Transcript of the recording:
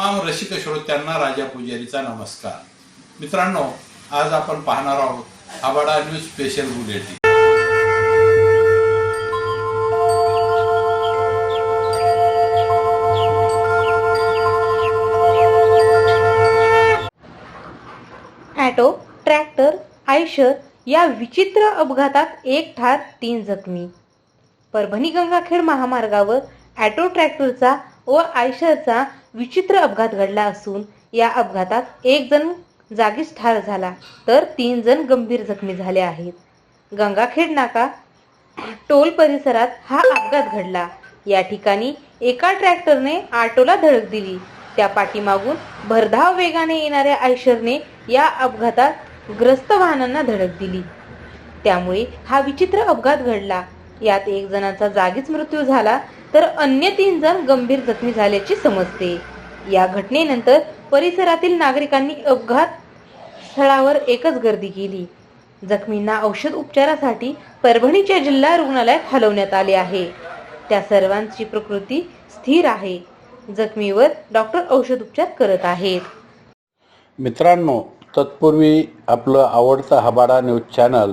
रसिक श्रोत्यांना राजा पुजारीचा नमस्कार. मित्रांनो आज आपण पाहणार आहोत आबाडा news special bulletin auto tractor Eicher या विचित्र अपघातात एक ठार तीन जखमी. परभणी गंगाखेड महामार्गावर ॲटो ट्रॅक्टरचा व आयशरचा विचित्र अपघात घडला असून या अपघातात एक जण जागीच ठार झाला तर तीन जण गंभीर जखमी झाले आहेत. गंगाखेड नाका टोल परिसरात हा अपघात घडला. या ठिकाणी एका ट्रॅक्टरने ऑटोला धडक दिली. त्या पाठीमागून भरधाव वेगाने येणाऱ्या आयशरने या अपघातात ग्रस्त वाहनांना धडक दिली. त्यामुळे हा विचित्र अपघात घडला. यात एक जणांचा जागीच मृत्यू झाला तर अन्य तीन जण गंभीर जखमी झाल्याचे समजते. या घटनेनंतर परिसरातील नागरिकांनी अपघात स्थळावर एकच गर्दी केली. जखमींना औषध उपचारासाठी परभणीच्या जिल्हा रुग्णालयात हलवण्यात आले आहे. त्या सर्वांची प्रकृती स्थिर आहे. जखमीवर डॉक्टर औषध उपचार करत आहेत. मित्रांनो तत्पूर्वी आपलं आवडतं हबाडा न्यूज चॅनल